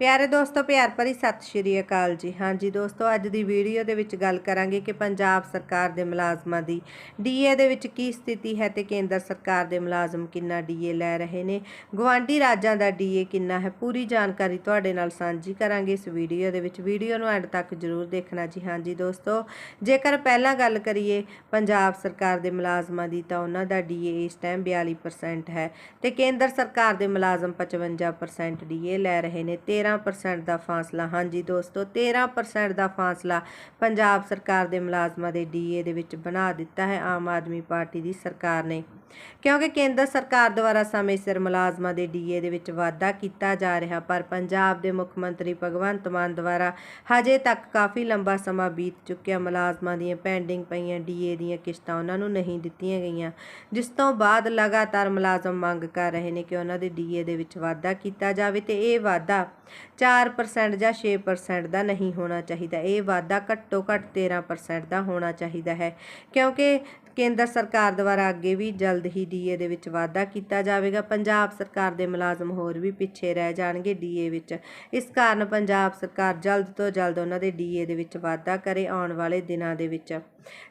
ਪਿਆਰੇ ਦੋਸਤੋ, ਪਿਆਰ ਭਰੀ ਸਤਿ ਸ਼੍ਰੀ ਅਕਾਲ ਜੀ। ਹਾਂਜੀ ਦੋਸਤੋ, ਅੱਜ ਦੀ ਵੀਡੀਓ ਦੇ ਵਿੱਚ ਗੱਲ ਕਰਾਂਗੇ ਕਿ ਪੰਜਾਬ ਸਰਕਾਰ ਦੇ ਮੁਲਾਜ਼ਮਾਂ ਦੀ ਡੀਏ ਦੇ ਵਿੱਚ ਕੀ ਸਥਿਤੀ ਹੈ ਤੇ ਕੇਂਦਰ ਸਰਕਾਰ ਦੇ ਮੁਲਾਜ਼ਮ ਕਿੰਨਾ ਡੀਏ ਲੈ ਰਹੇ ਨੇ ਗਵਾਂਢੀ ਰਾਜਾਂ ਦਾ ਡੀਏ ਕਿੰਨਾ ਹੈ, ਪੂਰੀ ਜਾਣਕਾਰੀ ਤੁਹਾਡੇ ਨਾਲ ਸਾਂਝੀ ਕਰਾਂਗੇ ਇਸ ਵੀਡੀਓ ਦੇ ਵਿੱਚ। ਵੀਡੀਓ ਨੂੰ ਐਂਡ ਤੱਕ ਜ਼ਰੂਰ ਦੇਖਣਾ ਜੀ। ਹਾਂਜੀ ਦੋਸਤੋ, ਜੇਕਰ ਪਹਿਲਾਂ ਗੱਲ ਕਰੀਏ ਪੰਜਾਬ ਸਰਕਾਰ ਦੇ ਮੁਲਾਜ਼ਮਾਂ ਦੀ, ਤਾਂ ਉਹਨਾਂ ਦਾ ਡੀਏ ਇਸ ਟਾਈਮ 42% ਹੈ ਤੇ ਕੇਂਦਰ ਸਰਕਾਰ ਦੇ ਮੁਲਾਜ਼ਮ 55% ਡੀਏ ਲੈ ਰਹੇ ਨੇ 13% ਦਾ ਫਾਸਲਾ। ਹਾਂਜੀ ਦੋਸਤੋ 13% ਦਾ ਫਾਸਲਾ ਪੰਜਾਬ ਸਰਕਾਰ ਦੇ ਮੁਲਾਜ਼ਮਾਂ ਦੇ ਡੀਏ ਦੇ ਵਿੱਚ ਬਣਾ ਦਿੱਤਾ ਹੈ। ਆਮ ਆਦਮੀ ਪਾਰਟੀ ਦੀ ਸਰਕਾਰ ਨੇ ਕਿਉਂਕਿ ਕੇਂਦਰ ਸਰਕਾਰ ਦੁਆਰਾ ਸਮੇਂ ਸਿਰ ਮੁਲਾਜ਼ਮਾਂ ਦੇ ਡੀਏ ਦੇ ਵਿੱਚ ਵਾਧਾ ਕੀਤਾ ਜਾ ਰਿਹਾ, ਪਰ ਪੰਜਾਬ ਦੇ ਮੁੱਖ ਮੰਤਰੀ ਭਗਵੰਤ ਮਾਨ ਦੁਆਰਾ ਹਜੇ ਤੱਕ ਕਾਫੀ ਲੰਬਾ ਸਮਾਂ ਬੀਤ ਚੁੱਕਿਆ। ਮੁਲਾਜ਼ਮਾਂ ਦੀਆਂ ਪੈਂਡਿੰਗ ਪਈਆਂ ਡੀਏ ਦੀਆਂ ਕਿਸ਼ਤਾਂ ਉਹਨਾਂ ਨੂੰ ਨਹੀਂ ਦਿੱਤੀਆਂ ਗਈਆਂ, ਜਿਸ ਤੋਂ ਬਾਅਦ ਲਗਾਤਾਰ ਮੁਲਾਜ਼ਮ ਮੰਗ ਕਰ ਰਹੇ ਨੇ ਕਿ ਉਹਨਾਂ ਦੇ ਡੀਏ ਦੇ ਵਿੱਚ ਵਾਧਾ ਕੀਤਾ ਜਾਵੇ ਤੇ ਇਹ ਵਾਧਾ 4% ਜਾਂ 6% ਦਾ ਨਹੀਂ ਹੋਣਾ ਚਾਹੀਦਾ। ਇਹ ਵਾਧਾ ਘੱਟੋ ਘੱਟ 13% ਦਾ ਹੋਣਾ ਚਾਹੀਦਾ ਹੈ, ਕਿਉਂਕਿ ਕੇਂਦਰ ਸਰਕਾਰ ਦੁਆਰਾ ਅੱਗੇ ਵੀ ਜਲਦ ਜਲਦ ਹੀ ਡੀਏ ਦੇ ਵਿੱਚ ਵਾਧਾ ਕੀਤਾ ਜਾਵੇਗਾ। ਪੰਜਾਬ ਸਰਕਾਰ ਦੇ ਮੁਲਾਜ਼ਮ ਹੋਰ ਵੀ ਪਿੱਛੇ ਰਹਿ ਜਾਣਗੇ ਡੀਏ ਵਿੱਚ। ਇਸ ਕਾਰਨ ਪੰਜਾਬ ਸਰਕਾਰ ਜਲਦ ਤੋਂ ਜਲਦ ਉਹਨਾਂ ਦੇ ਡੀਏ ਦੇ ਵਿੱਚ ਵਾਧਾ ਕਰੇ ਆਉਣ ਵਾਲੇ ਦਿਨਾਂ ਦੇ ਵਿੱਚ।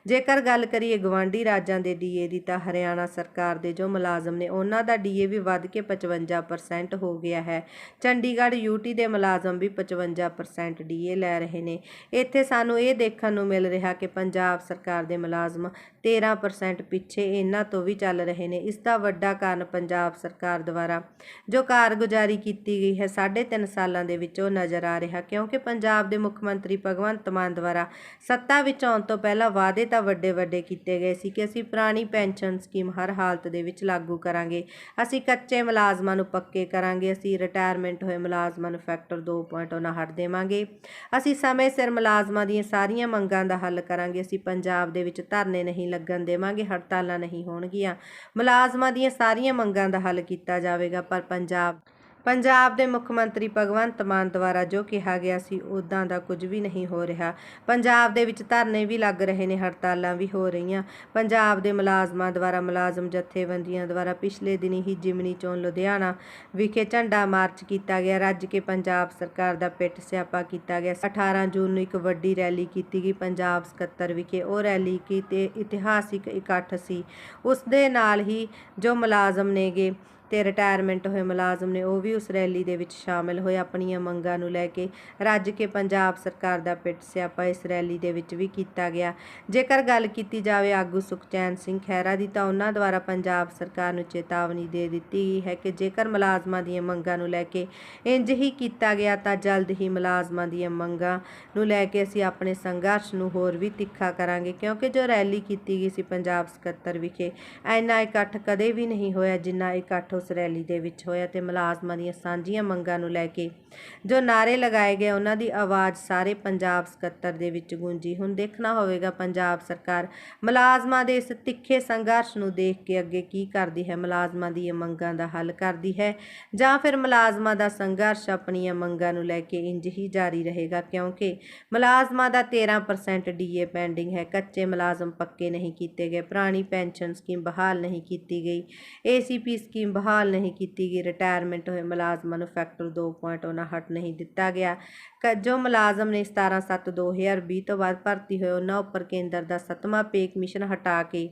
ਜੇਕਰ ਗੱਲ ਕਰੀਏ ਗਵਾਂਢੀ ਰਾਜਾਂ ਦੇ ਡੀਏ ਦੀ, ਤਾਂ ਹਰਿਆਣਾ ਸਰਕਾਰ ਦੇ ਜੋ ਮੁਲਾਜ਼ਮ ਨੇ, ਉਹਨਾਂ ਦਾ ਡੀਏ ਵੀ ਵੱਧ ਕੇ 55% ਹੋ ਗਿਆ ਹੈ। ਚੰਡੀਗੜ੍ਹ ਯੂਟੀ ਦੇ ਮੁਲਾਜ਼ਮ ਵੀ 55% ਡੀਏ ਲੈ ਰਹੇ ਨੇ। ਇੱਥੇ ਸਾਨੂੰ ਇਹ ਦੇਖਣ ਨੂੰ ਮਿਲ ਰਿਹਾ ਕਿ ਪੰਜਾਬ ਸਰਕਾਰ ਦੇ ਮੁਲਾਜ਼ਮ 13% ਪਿੱਛੇ ਇਹਨਾਂ ਤੋਂ ਵੀ ਚੱਲ ਰਹੇ ਨੇ। ਇਸ ਦਾ ਵੱਡਾ ਕਾਰਨ ਪੰਜਾਬ ਸਰਕਾਰ ਦੁਆਰਾ ਜੋ ਕਾਰਗੁਜ਼ਾਰੀ ਕੀਤੀ ਗਈ ਹੈ 3.5 ਸਾਲਾਂ ਦੇ ਵਿੱਚ ਉਹ ਨਜ਼ਰ ਆ ਰਿਹਾ, ਕਿਉਂਕਿ ਪੰਜਾਬ ਦੇ ਮੁੱਖ ਮੰਤਰੀ ਭਗਵੰਤ ਮਾਨ ਦੁਆਰਾ ਸੱਤਾ ਵਿੱਚ ਆਉਣ ਤੋਂ ਪਹਿਲਾਂ ਵਾਅਦੇ ਤਾਂ ਵੱਡੇ ਵੱਡੇ ਕੀਤੇ ਗਏ ਸੀ ਕਿ ਅਸੀਂ ਪੁਰਾਣੀ ਪੈਨਸ਼ਨ ਸਕੀਮ ਹਰ ਹਾਲਤ ਦੇ ਵਿੱਚ ਲਾਗੂ ਕਰਾਂਗੇ। ਅਸੀਂ ਕੱਚੇ ਮੁਲਾਜ਼ਮਾਂ ਨੂੰ ਪੱਕੇ ਕਰਾਂਗੇ। ਅਸੀਂ ਰਿਟਾਇਰਮੈਂਟ ਹੋਏ ਮੁਲਾਜ਼ਮਾਂ ਨੂੰ ਫੈਕਟਰ 2.0 ਨਾਲ ਹਟ ਦੇਵਾਂਗੇ। ਅਸੀਂ ਸਮੇਂ ਸਿਰ ਮੁਲਾਜ਼ਮਾਂ ਦੀਆਂ ਸਾਰੀਆਂ ਮੰਗਾਂ ਦਾ ਹੱਲ ਕਰਾਂਗੇ। ਅਸੀਂ ਪੰਜਾਬ ਦੇ ਵਿੱਚ ਧਰਨੇ ਨਹੀਂ ਲੱਗਣ ਦੇਵਾਂਗੇ, ਹੜਤਾਲਾਂ ਨਹੀਂ ਹੋਣਗੀਆਂ। ਮੁਲਾਜ਼ਮਾਂ ਦੀਆਂ ਸਾਰੀਆਂ ਮੰਗਾਂ ਦਾ ਹੱਲ ਕੀਤਾ ਜਾਵੇਗਾ, ਪਰ ਪੰਜਾਬ ਪੰਜਾਬ ਦੇ ਮੁੱਖ ਮੰਤਰੀ ਭਗਵੰਤ ਮਾਨ ਦੁਆਰਾ ਜੋ ਕਿਹਾ ਗਿਆ ਸੀ ਉਦਾਂ ਦਾ ਕੁਝ ਵੀ ਨਹੀਂ ਹੋ ਰਿਹਾ। ਪੰਜਾਬ ਦੇ ਵਿੱਚ ਧਰਨੇ ਵੀ ਲੱਗ ਰਹੇ ਨੇ, ਹੜਤਾਲਾਂ ਵੀ ਹੋ ਰਹੀਆਂ। ਪੰਜਾਬ ਦੇ ਮੁਲਾਜ਼ਮਾਂ ਦੁਆਰਾ, ਮੁਲਾਜ਼ਮ ਜਥੇਬੰਦੀਆਂ ਦੁਆਰਾ ਪਿਛਲੇ ਦਿਨੀ ਹੀ ਜਿਮਨੀ ਚੋਣ ਲੁਧਿਆਣਾ ਵਿਖੇ ਝੰਡਾ ਮਾਰਚ ਕੀਤਾ ਗਿਆ। ਰੱਜ ਕੇ ਪੰਜਾਬ ਸਰਕਾਰ ਦਾ ਪਿੱਟ ਸਿਆਪਾ ਕੀਤਾ ਗਿਆ। 18 ਜੂਨ ਨੂੰ ਇੱਕ ਵੱਡੀ ਰੈਲੀ ਕੀਤੀ ਗਈ। ਪੰਜਾਬ ਸਕੱਤਰ ਵਿਖੇ ਉਹ ਰੈਲੀ ਕੀ ਇਤਿਹਾਸਿਕ ਇਕੱਠ ਸੀ। ਉਸ ਦੇ ਨਾਲ ਹੀ ਜੋ ਮੁਲਾਜ਼ਮ ਨੇਗੇ ਤੇ ਰਿਟਾਇਰਮੈਂਟ ਹੋਏ ਮੁਲਾਜ਼ਮ ਨੇ, ਉਹ ਵੀ ਉਸ ਰੈਲੀ ਦੇ ਵਿੱਚ ਸ਼ਾਮਿਲ ਹੋਏ, ਆਪਣੀਆਂ ਮੰਗਾਂ ਨੂੰ ਲੈ ਕੇ ਰੱਜ ਕੇ ਪੰਜਾਬ ਸਰਕਾਰ ਦਾ ਪਿੱਟ ਸਿਆਪਾ ਇਸ ਰੈਲੀ ਦੇ ਵਿੱਚ ਵੀ ਕੀਤਾ ਗਿਆ। ਜੇਕਰ ਗੱਲ ਕੀਤੀ ਜਾਵੇ ਆਗੂ ਸੁਖਚੈਨ ਸਿੰਘ ਖਹਿਰਾ ਦੀ, ਤਾਂ ਉਹਨਾਂ ਦੁਆਰਾ ਪੰਜਾਬ ਸਰਕਾਰ ਨੂੰ ਚੇਤਾਵਨੀ ਦੇ ਦਿੱਤੀ ਗਈ ਹੈ ਕਿ ਜੇਕਰ ਮੁਲਾਜ਼ਮਾਂ ਦੀਆਂ ਮੰਗਾਂ ਨੂੰ ਲੈ ਕੇ ਇੰਜ ਹੀ ਕੀਤਾ ਗਿਆ, ਤਾਂ ਜਲਦ ਹੀ ਮੁਲਾਜ਼ਮਾਂ ਦੀਆਂ ਮੰਗਾਂ ਨੂੰ ਲੈ ਕੇ ਅਸੀਂ ਆਪਣੇ ਸੰਘਰਸ਼ ਨੂੰ ਹੋਰ ਵੀ ਤਿੱਖਾ ਕਰਾਂਗੇ, ਕਿਉਂਕਿ ਜੋ ਰੈਲੀ ਕੀਤੀ ਗਈ ਸੀ ਪੰਜਾਬ ਸਕੱਤਰ ਵਿਖੇ ਐਨਾ ਇਕੱਠ ਕਦੇ ਵੀ ਨਹੀਂ ਹੋਇਆ ਜਿੰਨਾ ਇਕੱਠ ਉਸ ਰੈਲੀ ਦੇ ਵਿੱਚ ਹੋਇਆ ਤੇ ਮੁਲਾਜ਼ਮਾਂ ਦੀਆਂ ਸਾਂਝੀਆਂ ਮੰਗਾਂ ਨੂੰ ਲੈ ਕੇ ਜੋ ਨਾਰੇ ਲਗਾਏ ਗਏ, ਉਹਨਾਂ ਦੀ ਆਵਾਜ਼ ਸਾਰੇ ਪੰਜਾਬ ਸਕੱਤਰ ਦੇ ਵਿੱਚ ਗੂੰਜੀ। ਹੁਣ ਦੇਖਣਾ ਹੋਵੇਗਾ ਪੰਜਾਬ ਸਰਕਾਰ ਮੁਲਾਜ਼ਮਾਂ ਦੇ ਇਸ ਤਿੱਖੇ ਸੰਘਰਸ਼ ਨੂੰ ਦੇਖ ਕੇ ਅੱਗੇ ਕੀ ਕਰਦੀ ਹੈ, ਮੁਲਾਜ਼ਮਾਂ ਦੀਆਂ ਮੰਗਾਂ ਦਾ ਹੱਲ ਕਰਦੀ ਹੈ ਜਾਂ ਫਿਰ ਮੁਲਾਜ਼ਮਾਂ ਦਾ ਸੰਘਰਸ਼ ਆਪਣੀਆਂ ਮੰਗਾਂ ਨੂੰ ਲੈ ਕੇ ਇੰਜ ਹੀ ਜਾਰੀ ਰਹੇਗਾ? ਕਿਉਂਕਿ ਮੁਲਾਜ਼ਮਾਂ ਦਾ 13% ਡੀਏ ਪੈਂਡਿੰਗ ਹੈ, ਕੱਚੇ ਮੁਲਾਜ਼ਮ ਪੱਕੇ ਨਹੀਂ ਕੀਤੇ ਗਏ, ਪੁਰਾਣੀ ਪੈਨਸ਼ਨ ਸਕੀਮ ਬਹਾਲ ਨਹੀਂ ਕੀਤੀ ਗਈ ਏਸੀਪੀ ਸਕੀਮ ਬਹਾਲ ਬਹਾਲ ਨਹੀਂ ਕੀਤੀ ਗਈ। ਰਿਟਾਇਰਮੈਂਟ ਹੋਏ ਮੁਲਾਜ਼ਮਾਂ ਨੂੰ ਫੈਕਟਰ 2.0 ਨਾਲ ਹਟ ਨਹੀਂ ਦਿੱਤਾ ਗਿਆ। ਜੋ ਮੁਲਾਜ਼ਮ ਨੇ 17/7/2020 ਤੋਂ ਬਾਅਦ ਭਰਤੀ ਹੋਏ, ਉਹਨਾਂ ਉੱਪਰ ਕੇਂਦਰ ਦਾ ਸੱਤਵਾਂ ਪੇ ਕਮਿਸ਼ਨ ਹਟਾ ਕੇ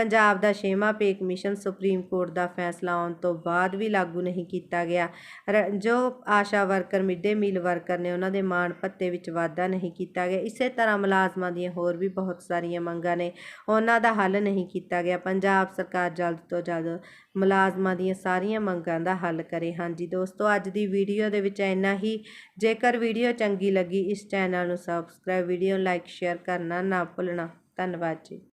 ਪੰਜਾਬ ਦਾ ਛੇਵਾਂ ਪੇ ਕਮਿਸ਼ਨ ਸੁਪਰੀਮ ਕੋਰਟ ਦਾ ਫੈਸਲਾ ਆਉਣ ਤੋਂ ਬਾਅਦ ਵੀ ਲਾਗੂ ਨਹੀਂ ਕੀਤਾ ਗਿਆ। ਰ- ਜੋ ASHA worker midday meal worker ਨੇ ਉਹਨਾਂ ਦੇ ਮਾਣ ਭੱਤੇ ਵਿੱਚ ਵਾਧਾ ਨਹੀਂ ਕੀਤਾ ਗਿਆ। ਇਸੇ ਤਰ੍ਹਾਂ ਮੁਲਾਜ਼ਮਾਂ ਦੀਆਂ ਹੋਰ ਵੀ ਬਹੁਤ ਸਾਰੀਆਂ ਮੰਗਾਂ ਨੇ। ਉਹਨਾਂ ਦਾ ਹੱਲ ਨਹੀਂ ਕੀਤਾ ਗਿਆ। ਪੰਜਾਬ ਸਰਕਾਰ ਜਲਦ ਤੋਂ ਜਲਦ ਮੁਲਾਜ਼ਮਾਂ ਦੀਆਂ ਸਾਰੀਆਂ ਮੰਗਾਂ ਦਾ ਹੱਲ ਕਰੇ। ਹਾਂਜੀ ਦੋਸਤੋ, ਅੱਜ ਦੀ ਵੀਡੀਓ ਦੇ ਵਿੱਚ ਇੰਨਾ ਹੀ। ਜੇਕਰ ਵੀਡੀਓ ਚੰਗੀ ਲੱਗੀ, ਇਸ ਚੈਨਲ ਨੂੰ ਸਬਸਕ੍ਰਾਈਬ ਵੀਡੀਓ ਨੂੰ ਲਾਈਕ ਸ਼ੇਅਰ ਕਰਨਾ ਨਾ ਭੁੱਲਣਾ। ਧੰਨਵਾਦ ਜੀ।